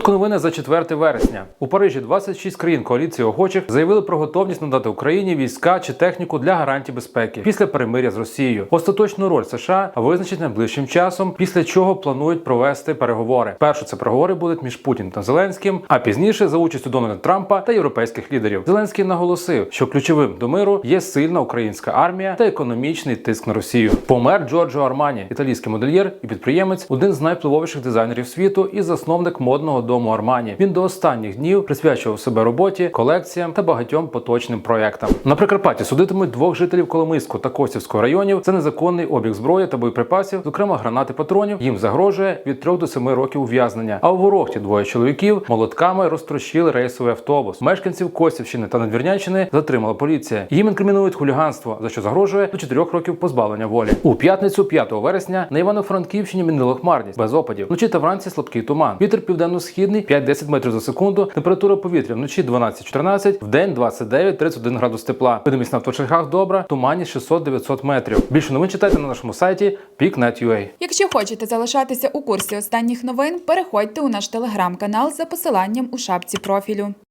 Коротко новини за 4 вересня. У Парижі 26 країн коаліції охочих заявили про готовність надати Україні війська чи техніку для гарантій безпеки після перемиря з Росією. Остаточну роль США визначить найближчим часом, після чого планують провести переговори. Перше це переговори будуть між Путіним та Зеленським, а пізніше за участю Дональда Трампа та європейських лідерів. Зеленський наголосив, що ключовим до миру є сильна українська армія та економічний тиск на Росію. Помер Джорджо Армані, італійський модельєр і підприємець, один з найвпливовіших дизайнерів світу і засновник модного дому Армані. Він до останніх днів присвячував себе роботі, колекціям та багатьом поточним проектам. На Прикарпатті судитимуть двох жителів Коломийського та Косівського районів за незаконний обіг зброї та боєприпасів, зокрема гранати патронів. Їм загрожує від 3 до 7 років ув'язнення. А у Ворохті двоє чоловіків молотками розтрощили рейсовий автобус. Мешканців Косівщини та Надвірнянщини затримала поліція. Їм інкримінують хуліганство, за що загрожує до 4 років позбавлення волі. У п'ятницю, 5 вересня, на Івано-Франківщині мінила хмарність без опадів. Вночі та вранці слабкий туман. Вітер південно-східний 5-10 метрів за секунду. Температура повітря вночі 12-14, в день 29-31 градус тепла. Видимість на автошляхах добра, тумані 600-900 метрів. Більше новин читайте на нашому сайті peaknet.ua. Якщо хочете залишатися у курсі останніх новин, переходьте у наш телеграм-канал за посиланням у шапці профілю.